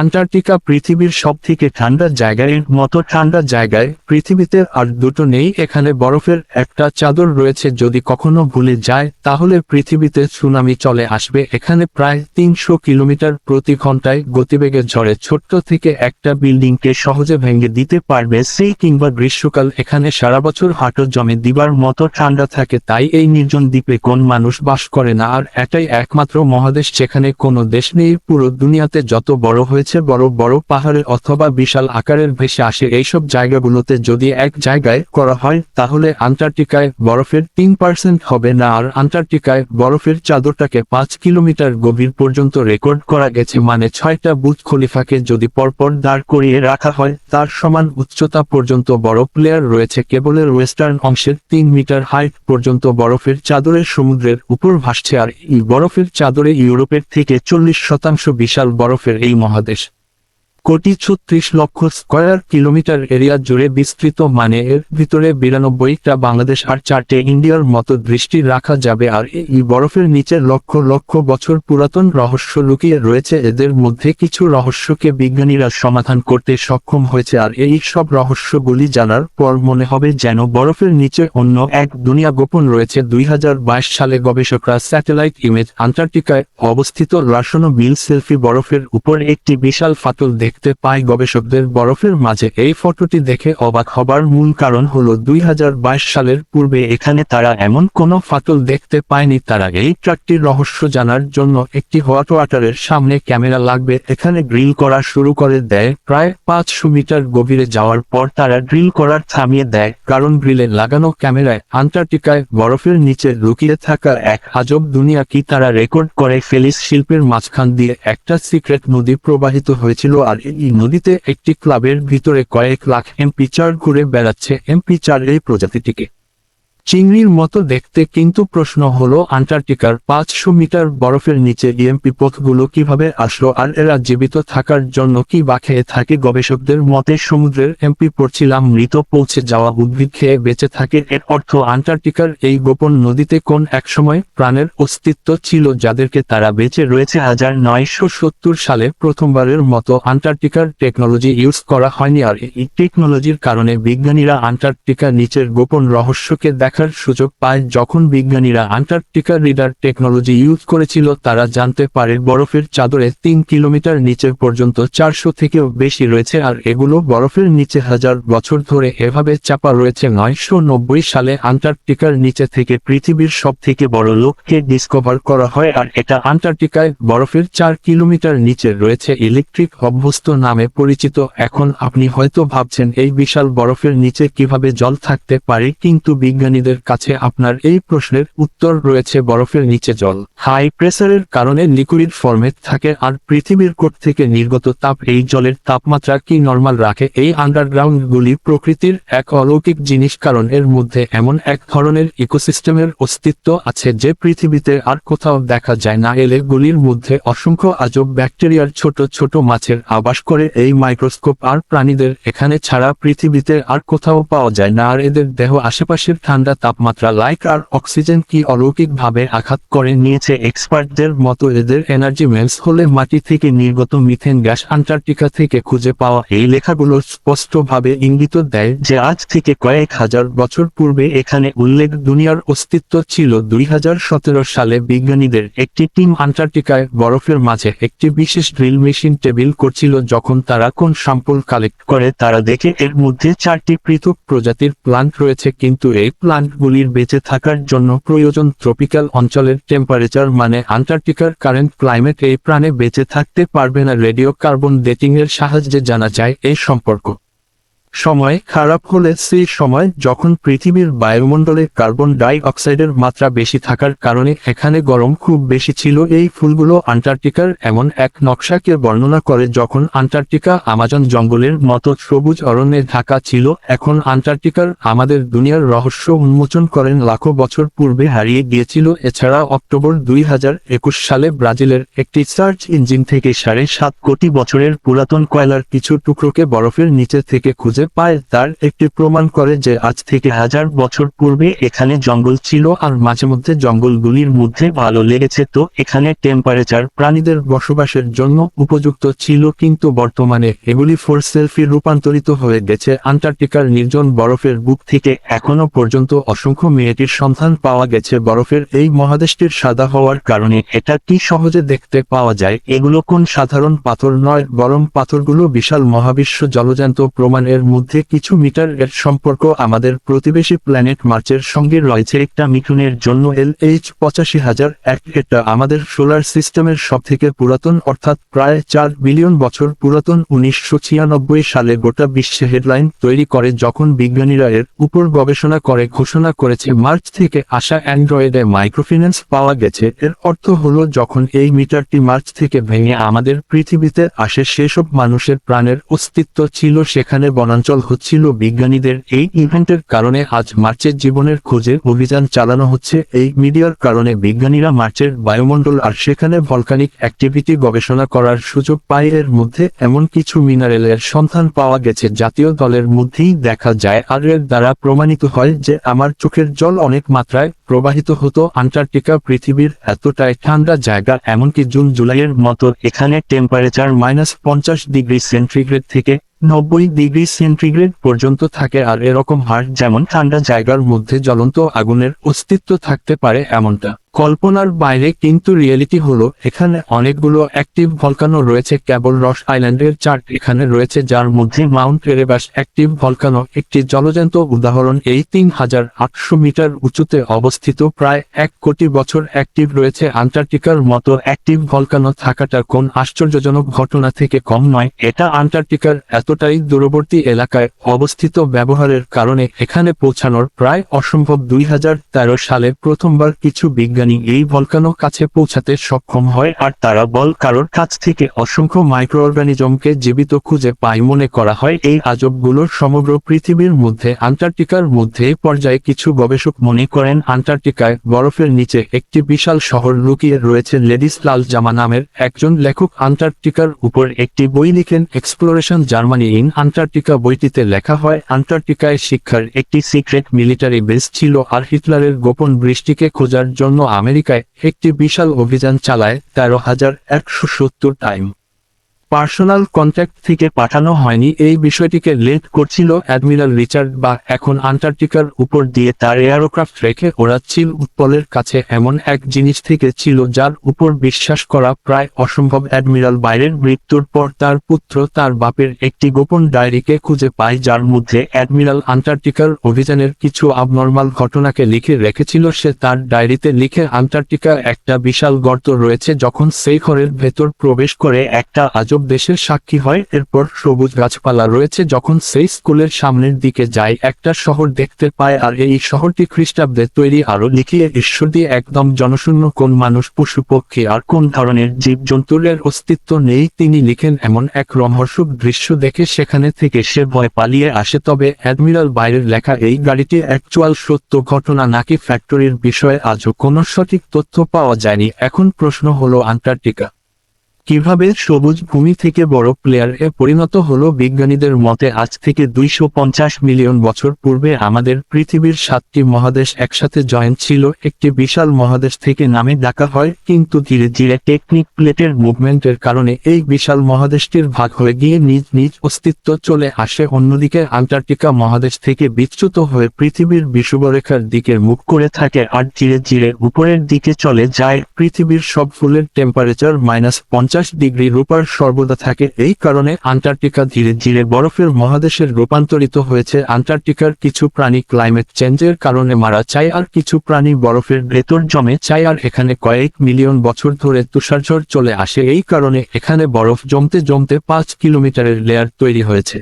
Antarctica পৃথিবীর সবথেকে ঠান্ডা জায়গায় মতো ঠান্ডা জায়গায় পৃথিবীতে আর দুটো নেই। এখানে বরফের একটা চাদর রয়েছে, যদি কখনো ভুলে যায়, তাহলে পৃথিবীতে সুনামি চলে আসবে। এখানে প্রায় তিনশো কিলোমিটার প্রতি ঘন্টায় গতিবেগে ঝড়ে ছোট্ট থেকে একটা বিল্ডিংকে সহজে ভেঙে দিতে পারবে সেই কিংবা গ্রীষ্মকাল। এখানে সারা বছর হাঁটো জমে দিবার মতো ঠান্ডা থাকে, তাই এই নির্জন দ্বীপে কোন মানুষ বাস করে না। আর এটাই একমাত্র মহাদেশ, যেখানে কোনো দেশ নেই। পুরো দুনিয়াতে যত বড় হয়েছে বড় বড় পাহাড়ের অথবা বিশাল আকারের ভেসে আসে। এইসব জায়গাগুলোতে যদি এক জায়গায় করা হয়, তাহলে আন্টার্কটিকায় বরফের তিন পার্সেন্ট হবে না। আর আন্টার্কটিকায় বরফের চাদরটাকে পাঁচ কিলোমিটার গভীর পর্যন্ত রেকর্ড করা গেছে। মানে ছয়টা বুথ খলিফাকে যদি পরপর দাঁড় করিয়ে রাখা হয়, তার সমান উচ্চতা পর্যন্ত বরফ লেয়ার রয়েছে। কেবলের ওয়েস্টার্ন অংশের তিন মিটার হাইট পর্যন্ত বরফের চাদরের সমুদ্রের উপর ভাসছে। আর এই বরফের চাদরে ইউরোপের থেকে চল্লিশ শতাংশ বিশাল বরফের এই মহাদেশ। Bangladesh. কোটি ছত্রিশ লক্ষ স্কয়ার কিলোমিটার এরিয়া জুড়ে বিস্তৃত মানে এর ভিতরে বিরানব্বইটা বাংলাদেশ আর চারটে ইন্ডিয়ার মতো দৃষ্টি রাখা যাবে আর এই বরফের নিচে লক্ষ লক্ষ বছর পুরাতন রহস্য লুকিয়ে রয়েছে। এদের মধ্যে কিছু রহস্যকে বিজ্ঞানীরা সমাধান করতে সক্ষম হয়েছে আর এই সব রহস্যগুলি জানার পর মনে হবে যেন বরফের নিচে অন্য এক দুনিয়া গোপন রয়েছে। দুই হাজার বাইশ সালে গবেষকরা স্যাটেলাইট ইমেজ আন্টার্কটিকায় অবস্থিত লাসনো বিল সেলফি বরফের উপর একটি বিশাল ফাটল দেখতে পায় গবেষকদের বরফের মাঝে। এই ফটোটি দেখে অবাক হবার মূল কারণ হল দুই হাজার বাইশ সালের পূর্বে এখানে তারা এমন কোনো ফাটল দেখতে পায়নি। তারা এই ট্রাকটির রহস্য জানার জন্য একটি হট ওয়াটারের সামনে ক্যামেরা লাগবে। এখানে ড্রিল করা শুরু করে দেয়। প্রায় পাঁচশো মিটার গভীরে যাওয়ার পর তারা ড্রিল করার থামিয়ে দেয়, কারণ ড্রিলে লাগানো ক্যামেরায় আন্টার্কটিকায় বরফের নিচে লুকিয়ে থাকা এক আজব দুনিয়া কি তারা রেকর্ড করে ফেলিস শিল্পের মাঝখান দিয়ে। একটা সিক্রেট নদী প্রবাহিত হয়েছিল আর এই নদীতে একটি ক্লাবের ভিতরে কয়েক লাখ এমপি চার ঘুরে বেড়াচ্ছে এমপি চার এই প্রজাতিটিকে। চিংড়ির মতো দেখতে কিন্তু প্রশ্ন হলো, আন্টার্কটিকার পাঁচশো মিটার বরফের নিচে ইএমপি পথগুলো কীভাবে আসলো আর এরা জীবিত থাকার জন্য কি বা খেয়ে থাকে? গবেষকদের মতে, সমুদ্রের এমপি পড়ছিলাম মৃত পৌঁছে যাওয়া উদ্ভিদ খেয়ে বেঁচে থাকে। এর অর্থ, আন্টার্কটিকার এই গোপন নদীতে কোন একসময় প্রাণের অস্তিত্ব ছিল যাদেরকে তারা বেঁচে রয়েছে? হাজার নয়শো সত্তর সালে প্রথমবারের মতো আন্টার্কটিকার টেকনোলজি ইউজ করা হয়নি আর এই টেকনোলজির কারণে বিজ্ঞানীরা আন্টার্কটিকার নিচের গোপন রহস্যকে দেখার সুযোগ পায় যখন বিজ্ঞানীরা আন্টার্কটিকা রিডার টেকনোলজি ইউজ করেছিল, তারা জানতে পারে বরফের চাদরে তিন কিলোমিটার নিচে পর্যন্ত চারশো থেকেও বেশি রয়েছে আর এগুলো বরফের নিচে হাজার বছর ধরে এভাবে চাপা রয়েছে। নয়শো নব্বই সালে আন্টার্কটিকার নিচে থেকে পৃথিবীর সব থেকে বড় লোককে ডিসকভার করা হয় আর এটা আন্টার্কটিকায় বরফের চার কিলোমিটার নিচে রয়েছে। ইলেকট্রিক অভ্যস্ত নামে পরিচিত। এখন আপনি হয়তো ভাবছেন, এই বিশাল বরফের নিচে কীভাবে জল থাকতে পারে? কিন্তু বিজ্ঞানীদের কাছে আপনার এই প্রশ্নের উত্তর রয়েছে বরফের নিচে জল। হাই প্রেসারের কারণে লিকুইড ফরমেট থাকে আর পৃথিবীর কোট থেকে নির্গত তাপ এই জলের তাপমাত্রা কি নর্মাল রাখে? এই আন্ডারগ্রাউন্ডগুলি প্রকৃতির এক অলৌকিক জিনিস কারণ এর মধ্যে এমন এক ধরনের ইকোসিস্টেমের অস্তিত্ব আছে যে পৃথিবীতে আর কোথাও দেখা যায় না। এলে গুলির মধ্যে অসংখ্য আজব ব্যাকটেরিয়ার ছোট ছোট মাছের আবাস করে এই মাইক্রোস্কোপ আর প্রাণীদের এখানে ছাড়া পৃথিবীতে আর কোথাও পাওয়া যায় না। আর এদের দেহ আশেপাশের ঠান্ডা তাপমাত্রা লাইক আর অক্সিজেন কি অলৌকিকভাবে আঘাত করে নিয়েছে এক্সপার্টদের মতো এদের এনার্জি মেলস হলে মাটি থেকে নির্গত মিথেন গ্যাস আন্টার্কটিকা থেকে খুঁজে পাওয়া এই লেখাগুলো স্পষ্টভাবে ইঙ্গিত দেয় যে আজ থেকে কয়েক হাজার বছর পূর্বে এখানে উল্লেখ দুনিয়ার অস্তিত্ব ছিল দুই হাজার সতেরো সালে বিজ্ঞানীদের একটি টিম আন্টার্কটিকায় বরফের মাঝে একটি বিশেষ ড্রিল মেশিন টেবিল করছিল যখন তারা কোন স্যাম্পল কালেক্ট করে তারা দেখে এর মধ্যে চারটি পৃথক প্রজাতির প্লান্ট রয়েছে কিন্তু এই প্লান্টগুলির বেঁচে থাকার জন্য প্রয়োজন ট্রপিক্যাল অঞ্চলের টেম্পারেচার মানে আন্টার্কটিকার কারেন্ট ক্লাইমেট এই প্রাণে বেঁচে থাকতে পারবে না। রেডিও কার্বন ডেটিং এর সাহায্যে জানা যায় এই সম্পর্ক। সময় খারাপ হলে সেই সময় যখন পৃথিবীর বায়ুমণ্ডলে কার্বন ডাই অক্সাইডের মাত্রা বেশি থাকার কারণে এখানে গরম খুব বেশি ছিল, এই ফুলগুলো আন্টার্কটিকার এমন এক নকশাকে বর্ণনা করে যখন আন্টার্কটিকা আমাজন জঙ্গলের মতো সবুজ অরণ্যে ঢাকা ছিল, এখন আন্টার্কটিকার আমাদের দুনিয়ার রহস্য উন্মোচন করেন লাখো বছর পূর্বে হারিয়ে গিয়েছিল, এছাড়া অক্টোবর দুই হাজার একুশ সালে ব্রাজিলের একটি সার্চ ইঞ্জিন থেকে সাড়ে সাত কোটি বছরের পুরাতন কয়লার কিছু টুকরোকে বরফের নিচে থেকে খুঁজে খুঁজে পায় তার একটি প্রমাণ করে যে আজ থেকে হাজার বছর পূর্বে এখানে জঙ্গল ছিল আর মাঝে মধ্যে জঙ্গলগুলির মধ্যে ভালো লেগেছে। তো এখানে টেম্পারেচার প্রাণীদের বসবাসের জন্য উপযুক্ত ছিল কিন্তু বর্তমানে এগুলি ফোর সেলফি রূপান্তরিত হয়ে গেছে। আন্টার্কটিকার নির্জন বরফের বুক থেকে এখনও পর্যন্ত অসংখ্য মেয়েটির সন্ধান পাওয়া গেছে। বরফের এই মহাদেশটির সাদা হওয়ার কারণে এটা কি সহজে দেখতে পাওয়া যায়? এগুলো কোন সাধারণ পাথর নয়, বরং পাথরগুলো বিশাল মহাবিশ্ব জলজান্ত প্রমাণের মধ্যে কিছু মিটার এর সম্পর্ক আমাদের প্রতিবেশী প্ল্যানেট মার্চের সঙ্গে রয়েছে একটা মিঠুনের জন্য এল এইচ পঁচাশি হাজার এক এটা আমাদের সোলার সিস্টেমের সবথেকে পুরাতন অর্থাৎ প্রায় চার বিলিয়ন বছর পুরাতন উনিশশো ছিয়ানব্বই সালে গোটা বিশ্বে হেডলাইন তৈরি করে, যখন বিজ্ঞানীরা এর উপর গবেষণা করে, ঘোষণা করেছে মার্চ থেকে আসা অ্যান্ড্রয়েডে মাইক্রোফিন্যান্স পাওয়া গেছে। এর অর্থ হলো, যখন এই মিটারটি মার্চ থেকে ভেঙে আমাদের পৃথিবীতে আসে, সেসব মানুষের প্রাণের অস্তিত্ব ছিল সেখানে বনাঞ্চল হচ্ছিল বিজ্ঞানীদের এই ইভেন্টের কারণে আজ মার্চের জীবনের খোঁজে অভিযান চালানো হচ্ছে। এই মিডিয়ার কারণে বিজ্ঞানীরা মার্চের বায়ুমণ্ডল আর সেখানে ভলকানিক অ্যাক্টিভিটি গবেষণা করার সুযোগ পায়। এর মধ্যে এমন কিছু মিনারেলের সন্ধান পাওয়া গেছে, জাতীয় দলের মধ্যেই দেখা যায়। আর এর দ্বারা প্রমাণিত হয় যে আমার চোখের জল অনেক মাত্রায় প্রবাহিত হতো। আন্টার্কটিকা পৃথিবীর এতটাই ঠান্ডা জায়গা, এমনকি জুন জুলাইয়ের মতো এখানে টেম্পারেচার মাইনাস পঞ্চাশ ডিগ্রি সেন্টিগ্রেড থেকে নব্বই ডিগ্রি সেন্টিগ্রেড পর্যন্ত থাকে আর এরকম হার যেমন ঠান্ডা জায়গার মধ্যে জ্বলন্ত আগুনের অস্তিত্ব থাকতে পারে এমনটা। কল্পনার বাইরে কিন্তু রিয়েলিটি হলো, এখানে অনেকগুলো অ্যাক্টিভ ভলকানো রয়েছে। কেবল রস আইল্যান্ডের চার্ট এখানে রয়েছে, যার মধ্যে মাউন্ট এরেবাস অ্যাক্টিভ ভলকানো একটি জলজান্ত উদাহরণ। এই তিন হাজার আটশো মিটার উঁচুতে অবস্থিত প্রায় এক কোটি বছর অ্যাক্টিভ রয়েছে। আন্টার্কটিকার মতো অ্যাক্টিভ ভলকানো থাকাটা কোন আশ্চর্যজনক ঘটনা থেকে কম নয়। এটা আন্টার্কটিকার এতটাই দূরবর্তী এলাকায় অবস্থিত ব্যবহারের কারণে এখানে পৌঁছানোর প্রায় অসম্ভব দুই হাজার তেরো সালে প্রথমবার কিছু বিজ্ঞানী এই ভলকানো কাছে পৌঁছাতে সক্ষম হয় আর তারা বল কারোর কাছ থেকে অসংখ্য মাইক্রো অর্গানিজমকে জীবিত খুঁজে পায় মনে করা হয়। এই আজবগুলোর সমগ্র পৃথিবীর মধ্যে, আন্টার্কটিকার মধ্যে পর্যায়ে কিছু গবেষক মনে করেন, আন্টার্কটিকায় বরফের নিচে একটি বিশাল শহর লুকিয়ে রয়েছে লেডিস লাল জামা নামের একজন লেখক। আন্টার্কটিকার উপর একটি বই লিখেন এক্সপ্লোরেশন জার্মানি ইন আন্টার্কটিকা বইটিতে লেখা হয়, আন্টার্কটিকায় শিক্ষার একটি সিক্রেট মিলিটারি বেস ছিল আর হিটলারের গোপন বৃষ্টিকে খোঁজার জন্য আমেরিকায় একটি বিশাল অভিযান চালায় তেরো হাজার একশো সত্তর টাইম। পার্সোনাল কন্ট্যাক্ট থেকে পাঠানো হয়নি। এই বিষয়টিকে লেট করছিল অ্যাডমিরাল রিচার্ড বা এখন আন্টার্কটিকার উপর দিয়ে তার এয়ারোক্রাফট রেখে ওড়াচ্ছিল উৎপলের কাছে এমন এক জিনিস থেকে ছিল যার উপর বিশ্বাস করা প্রায় অসম্ভব। অ্যাডমিরাল বাইরের মৃত্যুর পর তার পুত্র তার বাপের একটি গোপন ডায়েরিকে খুঁজে পায় যার মধ্যে অ্যাডমিরাল আন্টার্কটিকার অভিযানের কিছু আবনর্মাল ঘটনাকে লিখে রেখেছিল। সে তার ডায়েরিতে লিখে আন্টার্কটিকা একটা বিশাল গর্ত রয়েছে যখন সেই ঘরের ভেতর প্রবেশ করে একটা আজব দেশের সাক্ষী হয়, এরপর সবুজ গাছপালা রয়েছে যখন সেই স্কুলের সামনের দিকে যায়। একটা শহর দেখতে পায় আর এই শহরটি খ্রিস্টাব্দে তৈরি আরও লিখিয়ে, ঈশ্বর দিয়ে একদম জনশূন্য কোন মানুষ, পশু, পক্ষী আর কোন ধরনের জীব জন্তুরের অস্তিত্ব নেই। তিনি লিখেন, এমন এক রমহর্ষক দৃশ্য দেখে সেখানে থেকে সে ভয় পালিয়ে আসে। তবে অ্যাডমিরাল বাইরের লেখা, এই গাড়িটি অ্যাকচুয়াল সত্য ঘটনা নাকি ফ্যাক্টরির বিষয়ে আজও কোনো সঠিক তথ্য পাওয়া যায়নি? এখন প্রশ্ন হলো, আন্টার্কটিকা কীভাবে সবুজ ভূমি থেকে বড় প্লেয়ার পরিণত হলো বিজ্ঞানীদের মতে আজ থেকে দুইশো পঞ্চাশ মিলিয়ন বছর পূর্বে আমাদের পৃথিবীর সাতটি মহাদেশ একসাথে জয়েন্ট ছিল, একটি বিশাল মহাদেশ থেকে নামে ডাকা হয়, কিন্তু ধীরে ধীরে টেকনিক প্লেটের মুভমেন্টের কারণে এই বিশাল মহাদেশটির ভাগ হয়ে গিয়ে নিজ নিজ অস্তিত্ব চলে আসে, অন্যদিকে আন্টার্কটিকা মহাদেশ থেকে বিচ্যুত হয়ে পৃথিবীর বিষুবরেখার দিকে মুখ করে থাকে আর ধীরে ধীরে উপরের দিকে চলে যায়, পৃথিবীর সব ফুলের টেম্পারেচার মাইনাস পঞ্চাশ ডিগ্রি রূপার সর্বদা থাকে। এই কারণে আন্টার্কটিকা ধীরে ধীরে বরফের মহাদেশের রূপান্তরিত হয়েছে। আন্টার্কটিকার কিছু প্রাণী ক্লাইমেট চেঞ্জের কারণে মারা চায় আর কিছু প্রাণী বরফের ভেতর জমে চায় আর এখানে কয়েক মিলিয়ন বছর ধরে তুষারঝড় চলে আসে। এই কারণে এখানে বরফ জমতে জমতে পাঁচ কিলোমিটারের লেয়ার তৈরি হয়েছে।